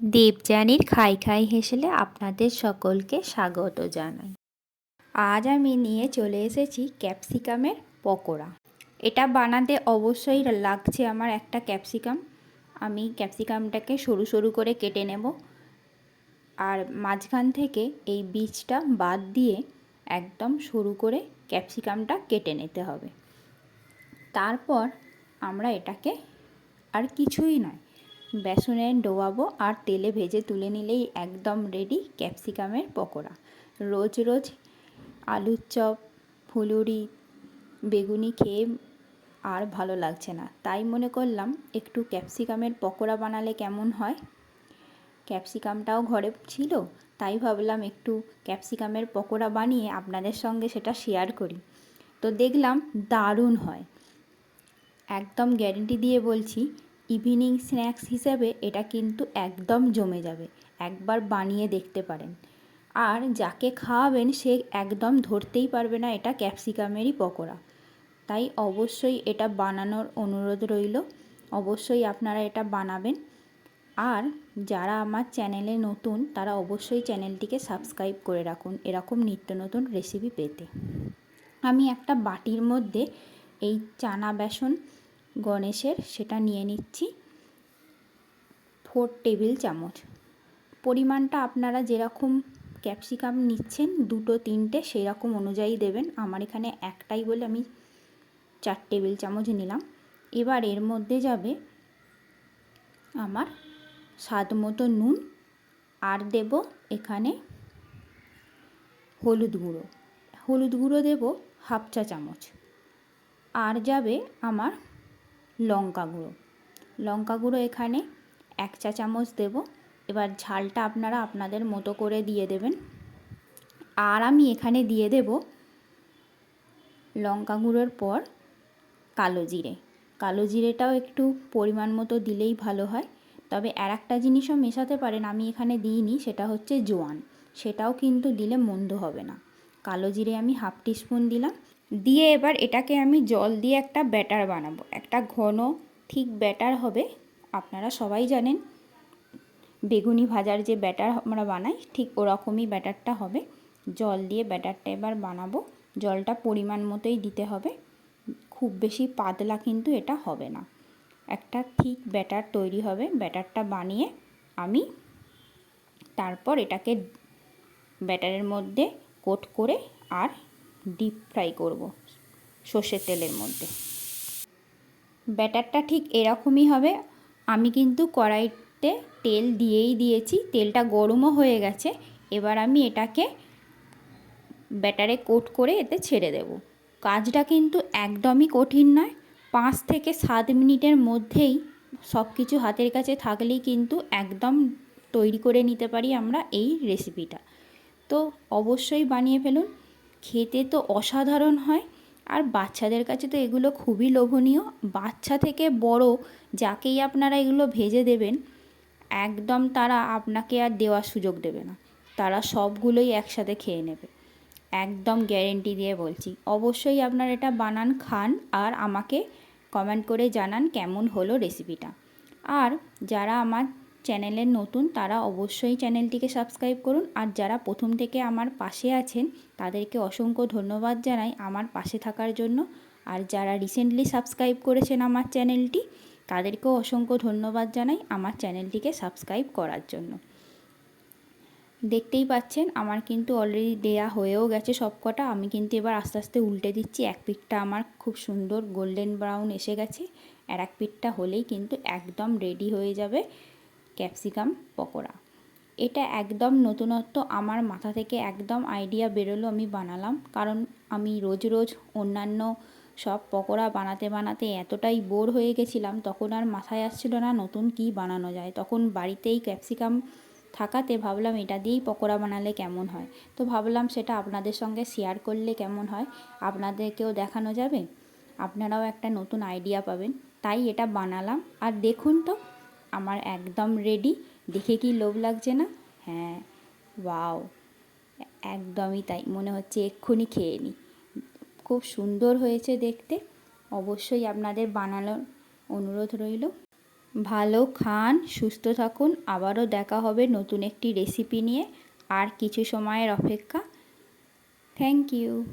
দেবযানীর খাই খাই হেসেলে আপনাদের সকলকে স্বাগত জানাই। আজ আমি নিয়ে চলে এসেছি ক্যাপসিকামের পকোড়া। এটা বানাতে অবশ্যই লাগছে আমার একটা ক্যাপসিকাম। আমি ক্যাপসিকামটাকে সরু সরু করে কেটে নেব। আর মাঝখান থেকে এই বীজটা বাদ দিয়ে একদম সরু করে ক্যাপসিকামটা কেটে নিতে হবে। তারপর আমরা এটাকে আর কিছুই নয় বেসনে ডোবাবো আর তেলে ভেজে তুলে নিলেই একদম রেডি ক্যাপসিকামের পকোড়া। রোজ রোজ আলুর চপ, ফুলুরি, বেগুনি খেয়ে আর ভালো লাগছে না। তাই মনে করলাম একটু ক্যাপসিকামের পকোড়া বানালে কেমন হয়? ক্যাপসিকামটাও ঘরে ছিল, তাই ভাবলাম একটু ক্যাপসিকামের পকোড়া বানিয়ে আপনাদের সঙ্গে সেটা শেয়ার করি। তো দেখলাম দারুণ হয়। একদম গ্যারেন্টি দিয়ে বলছি ইভিনিং স্ন্যাক্স হিসেবে এটা কিন্তু একদম জমে যাবে। একবার বানিয়ে দেখতে পারেন। আর যাকে খাওয়াবেন সে একদম ধরতেই পারবে না এটা ক্যাপসিকামেরই পকোড়া। তাই অবশ্যই এটা বানানোর অনুরোধ রইল। অবশ্যই আপনারা এটা বানাবেন। আর যারা আমার চ্যানেলে নতুন, তারা অবশ্যই চ্যানেলটিকে সাবস্ক্রাইব করে রাখুন এরকম নিত্য নতুন রেসিপি পেতে। আমি একটা বাটির মধ্যে এই চানা বেসন গণেশের, সেটা নিয়ে নিচ্ছি। ফোর টেবিল চামচ। পরিমাণটা আপনারা যেরকম ক্যাপসিকাম নিচ্ছেন, দুটো, তিনটে সেই রকম অনুযায়ী দেবেন। আমার এখানে একটাই বলে আমি চার টেবিল চামচ নিলাম। এবার এর মধ্যে যাবে আমার স্বাদ মতো নুন, আর দেব এখানে হলুদ গুঁড়ো। হলুদ গুঁড়ো দেব হাফ চা চামচ। আর যাবে আমার লঙ্কা গুঁড়ো। লঙ্কা গুঁড়ো এখানে এক চা চামচ দেব। এবার ঝালটা আপনারা আপনাদের মতো করে দিয়ে দেবেন। আর আমি এখানে দিয়ে দেব লঙ্কা গুঁড়োর পর কালো জিরে। কালো জিরেটাও একটু পরিমাণ মতো দিলেই ভালো হয়। তবে আর একটা জিনিসও মেশাতে পারেন, আমি এখানে দিইনি, সেটা হচ্ছে জোয়ান। সেটাও কিন্তু দিলে মন্দ হবে না। কালো জিরে আমি হাফ টিস্পুন দিলাম। দিয়ে এবার এটাকে আমি জল দিয়ে একটা ব্যাটার বানাবো। একটা ঘন, ঠিক ব্যাটার হবে, আপনারা সবাই জানেন। বেগুনি ভাজার যে ব্যাটার আমরা বানাই, ঠিক ওরকমই ব্যাটারটা হবে। জল দিয়ে ব্যাটারটা এবার বানাবো। জলটা পরিমাণ মতোই দিতে হবে। খুব বেশি পাতলা কিন্তু এটা হবে না। একটা ঠিক ব্যাটার তৈরি হবে, ব্যাটারটা বানিয়ে আমি তারপর এটাকে ব্যাটারের মধ্যে কোট করে আর ডিপ ফ্রাই করব সর্ষের তেলের মধ্যে। ব্যাটারটা ঠিক এরকমই হবে। আমি কিন্তু কড়াইতে তেল দিয়েই দিয়েছি, তেলটা গরমও হয়ে গেছে। এবার আমি এটাকে ব্যাটারে কোট করে এতে ছেড়ে দেব। কাজটা কিন্তু একদমই কঠিন নয়। পাঁচ থেকে সাত মিনিটের মধ্যেই সব কিছু হাতের কাছে থাকলেই কিন্তু একদম তৈরি করে নিতে পারি আমরা এই রেসিপিটা তো অবশ্যই বানিয়ে ফেলুন। খেতে তো অসাধারণ হয়। আর বাচ্চাদের কাছে তো এগুলো খুবই লোভনীয়। বাচ্চা থেকে বড় যাকেই আপনারা এগুলো ভেজে দেবেন, একদম তারা আপনাকে আর দেওয়ার সুযোগ দেবে না। তারা সবগুলোই একসাথে খেয়ে নেবে। একদম গ্যারেন্টি দিয়ে বলছি। অবশ্যই আপনারা এটা বানান, খান আর আমাকে কমেন্ট করে জানান কেমন হলো রেসিপিটা আর যারা আমার চ্যানেলের নতুন, তারা অবশ্যই চ্যানেলটিকে সাবস্ক্রাইব করুন। আর যারা প্রথম থেকে আমার পাশে আছেন, তাদেরকে অসংখ্য ধন্যবাদ জানাই আমার পাশে থাকার জন্য। আর যারা রিসেন্টলি সাবস্ক্রাইব করেছেন আমার চ্যানেলটি, তাদেরকেও অসংখ্য ধন্যবাদ জানাই আমার চ্যানেলটিকে সাবস্ক্রাইব করার জন্য। দেখতেই পাচ্ছেন, আমার কিন্তু অলরেডি দেয়া হয়েও গেছে সব কটা আমি কিন্তু এবার আস্তে আস্তে উল্টে দিচ্ছি। এক পিঠটা আমার খুব সুন্দর গোল্ডেন ব্রাউন এসে গেছে। আর এক পিঠটা হলেই কিন্তু একদম রেডি হয়ে যাবে। ক্যাপসিকাম, পকোড়া। এটা একদম নতুনত্ব আমার মাথা থেকে একদম আইডিয়া বেরোলো আমি বানালাম। কারণ আমি রোজ রোজ অন্যান্য সব পকোড়া বানাতে বানাতে এতটাই বোর হয়ে গেছিলাম, তখন আর মাথায় আসছিল না নতুন কি বানানো যায়। তখন বাড়িতেই ক্যাপসিকাম থাকাতে ভাবলাম এটা দিয়েই পকোড়া বানালে কেমন হয়? তো ভাবলাম সেটা আপনাদের সঙ্গে শেয়ার করলে কেমন হয়? আপনাদেরকেও দেখানো যাবে? আপনারাও একটা নতুন আইডিয়া পাবেন। তাই এটা বানালাম। আর দেখুন তো আমার একদম রেডি দেখে কি লোভ লাগছে না? হ্যাঁ ওয়াও একদমই তাই। মনে হচ্ছে এক্ষুনি খেয়ে নিই খুব সুন্দর হয়েছে দেখতে। অবশ্যই আপনাদের বানানোর অনুরোধ রইল। ভালো খান, সুস্থ থাকুন। আবারও দেখা হবে নতুন একটি রেসিপি নিয়ে। আর কিছু সময়ের অপেক্ষা। Thank you